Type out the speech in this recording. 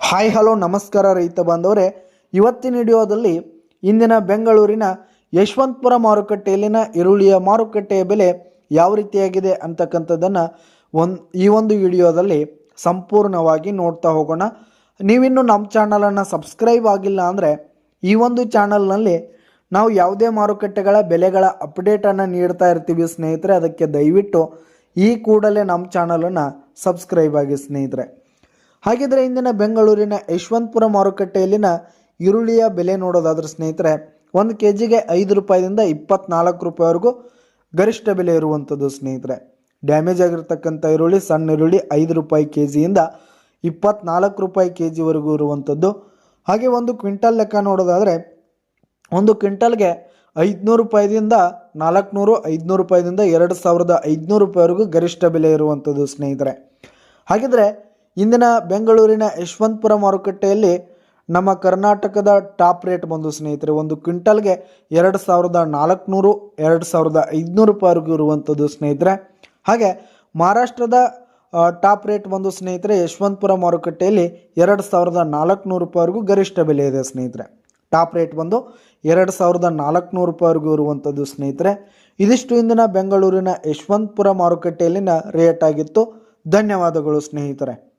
Hi hello ನಮಸ್ಕಾರ ರೈತ ಬಾಂಧವರೇ. ಇವತ್ತಿನ ವಿಡಿಯೋದಲ್ಲಿ ಇಂದಿನ ಬೆಂಗಳೂರಿನ ಯಶವಂತಪುರ ಮಾರುಕಟ್ಟೆಯಲ್ಲಿನ ಈರುಳ್ಳಿಯ ಮಾರುಕಟ್ಟೆಯ ಬೆಲೆ ಯಾವ ರೀತಿಯಾಗಿದೆ ಅಂತಕ್ಕಂಥದ್ದನ್ನು ಒಂದು, ಈ ಒಂದು ವಿಡಿಯೋದಲ್ಲಿ ಸಂಪೂರ್ಣವಾಗಿ ನೋಡ್ತಾ ಹೋಗೋಣ. ನೀವಿನ್ನೂ ನಮ್ಮ ಚಾನಲನ್ನು ಸಬ್ಸ್ಕ್ರೈಬ್ ಆಗಿಲ್ಲ ಅಂದರೆ ಈ ಒಂದು ಚಾನಲ್ನಲ್ಲಿ ನಾವು ಯಾವುದೇ ಮಾರುಕಟ್ಟೆಗಳ ಬೆಲೆಗಳ ಅಪ್ಡೇಟನ್ನು ನೀಡ್ತಾ ಇರ್ತೀವಿ ಸ್ನೇಹಿತರೆ. ಅದಕ್ಕೆ ದಯವಿಟ್ಟು ಈ ಕೂಡಲೇ ನಮ್ಮ ಚಾನಲನ್ನು ಸಬ್ಸ್ಕ್ರೈಬ್ ಆಗಿ ಸ್ನೇಹಿತರೆ. ಹಾಗಿದ್ರೆ ಇಂದಿನ ಬೆಂಗಳೂರಿನ ಯಶವಂತಪುರ ಮಾರುಕಟ್ಟೆಯಲ್ಲಿನ ಈರುಳ್ಳಿಯ ಬೆಲೆ ನೋಡೋದಾದ್ರೆ ಸ್ನೇಹಿತರೆ, ಒಂದು ಕೆ ಜಿಗೆ ಐದು ರೂಪಾಯಿದಿಂದ ಇಪ್ಪತ್ನಾಲ್ಕು ರೂಪಾಯಿವರೆಗೂ ಗರಿಷ್ಠ ಬೆಲೆ ಇರುವಂಥದ್ದು ಸ್ನೇಹಿತರೆ. ಡ್ಯಾಮೇಜ್ ಆಗಿರ್ತಕ್ಕಂಥ ಈರುಳ್ಳಿ, ಸಣ್ಣ ಈರುಳ್ಳಿ ಐದು ರೂಪಾಯಿ ಕೆ ಜಿಯಿಂದ ಇಪ್ಪತ್ನಾಲ್ಕು ರೂಪಾಯಿ ಕೆ ಜಿವರೆಗೂ ಇರುವಂಥದ್ದು. ಹಾಗೆ ಒಂದು ಕ್ವಿಂಟಲ್ ಲೆಕ್ಕ ನೋಡೋದಾದರೆ, ಒಂದು ಕ್ವಿಂಟಲ್ಗೆ ಐದುನೂರು ರೂಪಾಯಿದಿಂದ ನಾಲ್ಕುನೂರು, ಐದುನೂರು ರೂಪಾಯಿದಿಂದ ಎರಡು ಸಾವಿರದ ಐದುನೂರು ರೂಪಾಯಿವರೆಗೂ ಗರಿಷ್ಠ ಬೆಲೆ ಇರುವಂಥದ್ದು ಸ್ನೇಹಿತರೆ. ಹಾಗಿದ್ರೆ ಇಂದಿನ ಬೆಂಗಳೂರಿನ ಯಶವಂತಪುರ ಮಾರುಕಟ್ಟೆಯಲ್ಲಿ ನಮ್ಮ ಕರ್ನಾಟಕದ ಟಾಪ್ ರೇಟ್ ಬಂದು ಸ್ನೇಹಿತರೆ, ಒಂದು ಕ್ವಿಂಟಲ್ಗೆ ಎರಡು ಸಾವಿರದ ನಾಲ್ಕುನೂರು, ಎರಡು ಸಾವಿರದ ಐದುನೂರು ರೂಪಾಯಿವರೆಗೂ ಇರುವಂಥದ್ದು ಸ್ನೇಹಿತರೆ. ಹಾಗೆ ಮಹಾರಾಷ್ಟ್ರದ ಟಾಪ್ ರೇಟ್ ಬಂದು ಸ್ನೇಹಿತರೆ, ಯಶವಂತಪುರ ಮಾರುಕಟ್ಟೆಯಲ್ಲಿ ಎರಡು ಸಾವಿರದ ನಾಲ್ಕುನೂರು ರೂಪಾಯಿವರೆಗೂ ಗರಿಷ್ಠ ಬೆಲೆ ಇದೆ ಸ್ನೇಹಿತರೆ. ಟಾಪ್ ರೇಟ್ ಬಂದು ಎರಡು ಸಾವಿರದ ನಾಲ್ಕುನೂರು ರೂಪಾಯಿವರೆಗೂ ಇರುವಂಥದ್ದು ಸ್ನೇಹಿತರೆ. ಇದಿಷ್ಟು ಇಂದಿನ ಬೆಂಗಳೂರಿನ ಯಶವಂತಪುರ ಮಾರುಕಟ್ಟೆಯಲ್ಲಿನ ರೇಟ್ ಆಗಿತ್ತು. ಧನ್ಯವಾದಗಳು ಸ್ನೇಹಿತರೆ.